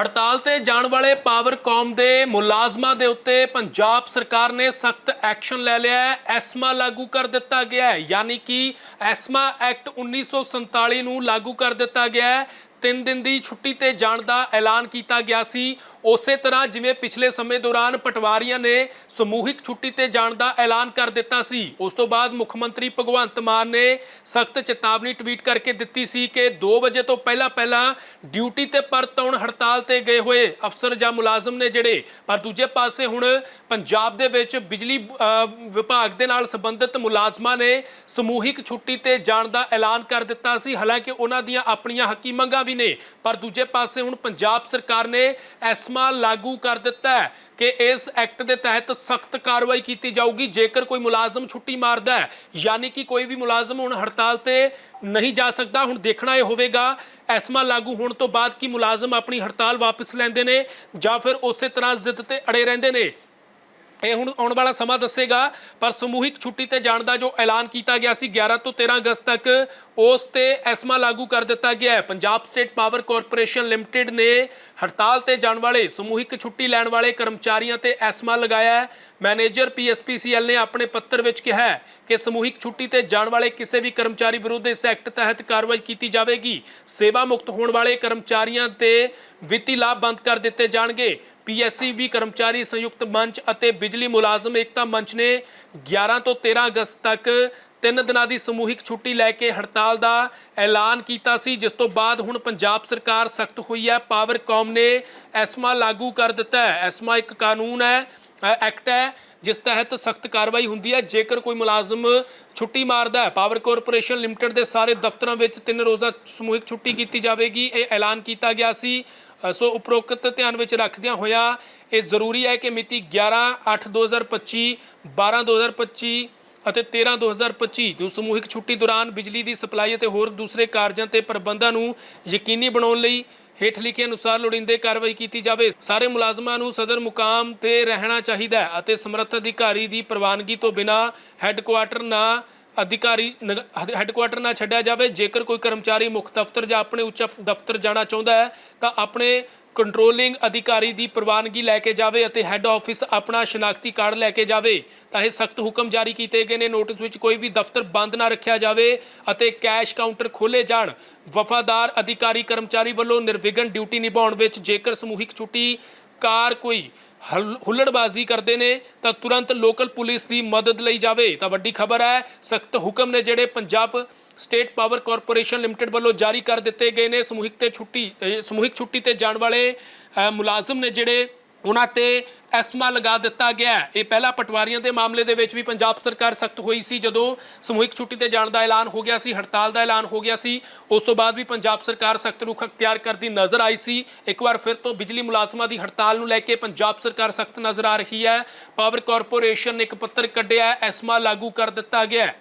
ਹੜਤਾਲ ਤੇ ਜਾਣ ਵਾਲੇ ਪਾਵਰਕੌਮ ਦੇ ਮੁਲਾਜ਼ਮਾਂ ਦੇ ਉੱਤੇ ਪੰਜਾਬ ਸਰਕਾਰ ਨੇ ਸਖਤ ਐਕਸ਼ਨ ਲੈ ਲਿਆ ਹੈ। ਐਸਮਾ ਲਾਗੂ ਕਰ ਦਿੱਤਾ ਗਿਆ ਹੈ। ਯਾਨੀ ਕਿ ਐਸਮਾ ਐਕਟ 1947 ਨੂੰ ਲਾਗੂ ਕਰ ਦਿੱਤਾ ਗਿਆ ਹੈ। ਤਿੰਨ ਦਿਨ ਦੀ ਛੁੱਟੀ ਤੇ ਜਾਣ ਦਾ ਐਲਾਨ ਕੀਤਾ ਗਿਆ ਸੀ। ਉਸੇ ਤਰ੍ਹਾਂ ਜਿਵੇਂ ਪਿਛਲੇ ਸਮੇਂ ਦੌਰਾਨ ਪਟਵਾਰੀਆਂ ਨੇ ਸਮੂਹਿਕ ਛੁੱਟੀ ਤੇ ਜਾਣ ਦਾ ਐਲਾਨ ਕਰ ਦਿੱਤਾ ਸੀ। ਉਸ ਤੋਂ ਬਾਅਦ ਮੁੱਖ ਮੰਤਰੀ ਭਗਵੰਤ ਮਾਨ ਨੇ ਸਖਤ ਚੇਤਾਵਨੀ ਟਵੀਟ ਕਰਕੇ ਦਿੱਤੀ ਸੀ ਕਿ 2 ਵਜੇ ਤੋਂ ਪਹਿਲਾਂ ਪਹਿਲਾਂ ਡਿਊਟੀ ਤੇ ਪਰਤ ਆਉਣ ਹੜਤਾਲ ਤੇ ਗਏ ਹੋਏ ਅਫਸਰ ਜਾਂ ਮੁਲਾਜ਼ਮ ਨੇ ਜਿਹੜੇ, ਪਰ ਦੂਜੇ ਪਾਸੇ ਹੁਣ ਪੰਜਾਬ ਦੇ ਵਿੱਚ ਬਿਜਲੀ ਵਿਭਾਗ ਦੇ ਨਾਲ ਸੰਬੰਧਿਤ ਮੁਲਾਜ਼ਮਾਂ ਨੇ ਸਮੂਹਿਕ ਛੁੱਟੀ ਤੇ ਜਾਣ ਦਾ ਐਲਾਨ ਕਰ ਦਿੱਤਾ ਸੀ। ਹਾਲਾਂਕਿ ਉਹਨਾਂ ਦੀਆਂ ਆਪਣੀਆਂ ਹੱਕੀ ਮੰਗਾਂ ਵੀ ਨੇ। ਪਰ ਦੂਜੇ ਪਾਸੇ ਹੁਣ ਪੰਜਾਬ ਸਰਕਾਰ ਨੇ ਐਸਮਾ ਲਾਗੂ ਕਰ ਦਿੱਤਾ ਹੈ ਕਿ ਇਸ ਐਕਟ ਦੇ ਤਹਿਤ ਸਖਤ ਕਾਰਵਾਈ ਕੀਤੀ ਜਾਊਗੀ। ਜੇਕਰ ਕੋਈ ਮੁਲਾਜ਼ਮ ਛੁੱਟੀ ਮਾਰਦਾ ਹੈ, ਯਾਨੀ ਕਿ ਕੋਈ ਵੀ ਮੁਲਾਜ਼ਮ ਹੁਣ ਹੜਤਾਲ ਤੇ ਨਹੀਂ ਜਾ ਸਕਦਾ, ਹੁਣ ਦੇਖਣਾ ਇਹ ਹੋਵੇਗਾ ਐਸਮਾ ਲਾਗੂ ਹੋਣ ਤੋਂ ਬਾਅਦ ਕੀ ਮੁਲਾਜ਼ਮ ਆਪਣੀ ਹੜਤਾਲ ਵਾਪਸ ਲੈਂਦੇ ਨੇ ਜਾਂ ਫਿਰ ਉਸੇ ਤਰ੍ਹਾਂ ਜ਼ਿੱਦ ਤੇ ਅੜੇ ਰਹਿੰਦੇ ਨੇ। ਇਹ ਹੁਣ ਆਉਣ ਵਾਲਾ ਸਮਾਂ ਦੱਸੇਗਾ, ਪਰ ਸਮੂਹਿਕ ਛੁੱਟੀ ਤੇ ਜਾਣ ਦਾ ਜੋ ਐਲਾਨ ਕੀਤਾ ਗਿਆ ਸੀ 11 ਤੋਂ 13 ਅਗਸਤ ਤੱਕ, ਉਸ ਤੇ ਐਸਮਾ ਲਾਗੂ ਕਰ ਦਿੱਤਾ ਗਿਆ ਹੈ। Punjab state power corporation limited ਨੇ ਹੜਤਾਲ ਤੇ ਜਾਣ ਵਾਲੇ ਸਮੂਹਿਕ ਛੁੱਟੀ ਲੈਣ ਵਾਲੇ ਕਰਮਚਾਰੀਆਂ ਤੇ ਐਸਮਾ ਲਗਾਇਆ ਹੈ। ਮੈਨੇਜਰ ਪੀਐਸਪੀਸੀਐਲ ਨੇ ਆਪਣੇ ਪੱਤਰ ਵਿੱਚ ਕਿਹਾ ਹੈ ਕਿ ਸਮੂਹਿਕ ਛੁੱਟੀ ਤੇ ਜਾਣ ਵਾਲੇ ਕਿਸੇ ਵੀ ਕਰਮਚਾਰੀ ਵਿਰੁੱਧ ਇਸ ਐਕਟ ਤਹਿਤ ਕਾਰਵਾਈ ਕੀਤੀ ਜਾਵੇਗੀ। ਸੇਵਾ ਮੁਕਤ ਹੋਣ ਵਾਲੇ ਕਰਮਚਾਰੀਆਂ ਤੇ ਵਿੱਤੀ ਲਾਭ ਬੰਦ ਕਰ ਦਿੱਤੇ ਜਾਣਗੇ। ਪੀਐਸਸੀਬੀ ਕਰਮਚਾਰੀ ਸੰਯੁਕਤ ਮੰਚ ਅਤੇ ਬਿਜਲੀ ਮੁਲਾਜ਼ਮ ਏਕਤਾ ਮੰਚ ਨੇ 11 ਤੋਂ 13 ਅਗਸਤ ਤੱਕ ਤਿੰਨ ਦਿਨਾਂ ਦੀ ਸਮੂਹਿਕ ਛੁੱਟੀ ਲੈ ਕੇ ਹੜਤਾਲ ਦਾ ਐਲਾਨ ਕੀਤਾ ਸੀ, ਜਿਸ ਤੋਂ ਬਾਅਦ ਹੁਣ ਪੰਜਾਬ ਸਰਕਾਰ ਸਖਤ ਹੋਈ ਹੈ। ਪਾਵਰਕਾਮ ਨੇ ਐਸਮਾ ਲਾਗੂ ਕਰ ਦਿੱਤਾ ਹੈ। ਐਸਮਾ ਇੱਕ ਕਾਨੂੰਨ ਹੈ ਐਕਟ ਹੈ, ਜਿਸ ਤਹਿਤ ਸਖਤ ਕਾਰਵਾਈ ਹੁੰਦੀ ਹੈ। ਜੇਕਰ ਕੋਈ ਮੁਲਾਜ਼ਮ ਛੁੱਟੀ ਮਾਰਦਾ ਹੈ, ਪਾਵਰ ਕਾਰਪੋਰੇਸ਼ਨ ਲਿਮਟਿਡ ਦੇ ਸਾਰੇ ਦਫ਼ਤਰਾਂ ਵਿੱਚ ਤਿੰਨ ਰੋਜ਼ਾ ਸਮੂਹਿਕ ਛੁੱਟੀ ਕੀਤੀ ਜਾਵੇਗੀ। ਇਹ ਐਲਾਨ ਕੀਤਾ ਗਿਆ ਸੀ। ਸੋ ਉਪਰੋਕਤ ਧਿਆਨ ਵਿੱਚ ਰੱਖਦਿਆਂ ਹੋਇਆ ਇਹ ਜ਼ਰੂਰੀ ਹੈ ਕਿ ਮਿਤੀ 11 8 2025 12 2025 ਅਤੇ 13 2025 ਨੂੰ ਸਮੂਹਿਕ ਛੁੱਟੀ ਦੌਰਾਨ ਬਿਜਲੀ ਦੀ ਸਪਲਾਈ ਅਤੇ ਹੋਰ ਦੂਸਰੇ ਕਾਰਜਾਂ ਤੇ ਪ੍ਰਬੰਧਾਂ ਨੂੰ ਯਕੀਨੀ ਬਣਾਉਣ ਲਈ ਹੇਠ ਲਿਖੇ ਅਨੁਸਾਰ ਲੋੜੀਂਦੇ ਕਾਰਵਾਈ ਕੀਤੀ ਜਾਵੇ। ਸਾਰੇ ਮੁਲਾਜ਼ਮਾਂ ਨੂੰ ਸਦਰ ਮੁਕਾਮ ਤੇ ਰਹਿਣਾ ਚਾਹੀਦਾ ਹੈ ਅਤੇ ਸਮਰੱਥ ਅਧਿਕਾਰੀ ਦੀ ਪ੍ਰਵਾਨਗੀ ਤੋਂ ਬਿਨਾ ਹੈੱਡਕੁਆਟਰ ਨਾ ਅਧਿਕਾਰੀ ਨਗ- ਹੈਡ- ਹੈੱਡਕੁਆਟਰ ਨਾ ਛੱਡਿਆ ਜਾਵੇ। ਜੇਕਰ ਕੋਈ ਕਰਮਚਾਰੀ ਮੁੱਖ ਦਫ਼ਤਰ ਜਾਂ ਆਪਣੇ ਉੱਚ ਦਫ਼ਤਰ ਜਾਣਾ ਚਾਹੁੰਦਾ ਹੈ, ਤਾਂ ਆਪਣੇ ਕੰਟਰੋਲਿੰਗ ਅਧਿਕਾਰੀ ਦੀ ਪ੍ਰਵਾਨਗੀ ਲੈ ਕੇ ਜਾਵੇ ਅਤੇ ਹੈੱਡ ਆਫਿਸ ਆਪਣਾ ਸ਼ਨਾਖਤੀ ਕਾਰਡ ਲੈ ਕੇ ਜਾਵੇ। ਤਾਂ ਇਹ ਸਖਤ ਹੁਕਮ ਜਾਰੀ ਕੀਤੇ ਗਏ ਨੇ। ਨੋਟਿਸ ਵਿੱਚ ਕੋਈ ਵੀ ਦਫ਼ਤਰ ਬੰਦ ਨਾ ਰੱਖਿਆ ਜਾਵੇ ਅਤੇ ਕੈਸ਼ ਕਾਊਂਟਰ ਖੋਲੇ ਜਾਣ। ਵਫਾਦਾਰ ਅਧਿਕਾਰੀ ਕਰਮਚਾਰੀ ਵੱਲੋਂ ਨਿਰਵਿਘਨ ਡਿਊਟੀ ਨਿਭਾਉਣ ਵਿੱਚ ਜੇਕਰ ਸਮੂਹਿਕ ਛੁੱਟੀ ਕਾਰ ਕੋਈ ਹਲ- ਹੁੱਲੜਬਾਜ਼ੀ ਕਰਦੇ ਨੇ, ਤਾਂ ਤੁਰੰਤ ਲੋਕਲ ਪੁਲਿਸ ਦੀ ਮਦਦ ਲਈ ਜਾਵੇ। ਤਾਂ ਵੱਡੀ ਖਬਰ ਹੈ, ਸਖਤ ਹੁਕਮ ਨੇ ਜਿਹੜੇ Punjab state power corporation limited ਵੱਲੋਂ ਜਾਰੀ ਕਰ ਦਿੱਤੇ ਗਏ ਨੇ। ਸਮੂਹਿਕ ਤੇ ਛੁੱਟੀ ਸਮੂਹਿਕ ਛੁੱਟੀ ਤੇ ਜਾਣ ਵਾਲੇ ਮੁਲਾਜ਼ਮ ਨੇ ਜਿਹੜੇ ਉਹਨਾਂ ਤੇ ਐਸਮਾ ਲਗਾ ਦਿੱਤਾ ਗਿਆ ਇਹ ਪਹਿਲਾ ਪਟਵਾਰੀਆਂ ਦੇ ਮਾਮਲੇ ਦੇ ਵਿੱਚ ਵੀ ਪੰਜਾਬ ਸਰਕਾਰ ਸਖਤ ਹੋਈ ਸੀ, ਜਦੋਂ ਸਮੂਹਿਕ ਛੁੱਟੀ ਤੇ ਜਾਣ ਦਾ ਐਲਾਨ ਹੋ ਗਿਆ ਸੀ, ਹੜਤਾਲ ਦਾ ਐਲਾਨ ਹੋ ਗਿਆ ਸੀ। ਉਸ ਤੋਂ ਬਾਅਦ ਵੀ ਪੰਜਾਬ ਸਰਕਾਰ ਸਖਤ ਰੁਖ ਅਖਤਿਆਰ ਕਰਦੀ ਨਜ਼ਰ ਆਈ ਸੀ। ਇੱਕ ਵਾਰ ਫਿਰ ਤੋਂ ਬਿਜਲੀ ਮੁਲਾਜ਼ਮਾਂ ਦੀ ਹੜਤਾਲ ਨੂੰ ਲੈ ਕੇ ਪੰਜਾਬ ਸਰਕਾਰ ਸਖਤ ਨਜ਼ਰ ਆ ਰਹੀ ਹੈ। ਪਾਵਰ ਕਾਰਪੋਰੇਸ਼ਨ ਨੇ ਇੱਕ ਪੱਤਰ ਕੱਢਿਆ ਐਸਮਾ ਲਾਗੂ ਕਰ ਦਿੱਤਾ ਗਿਆ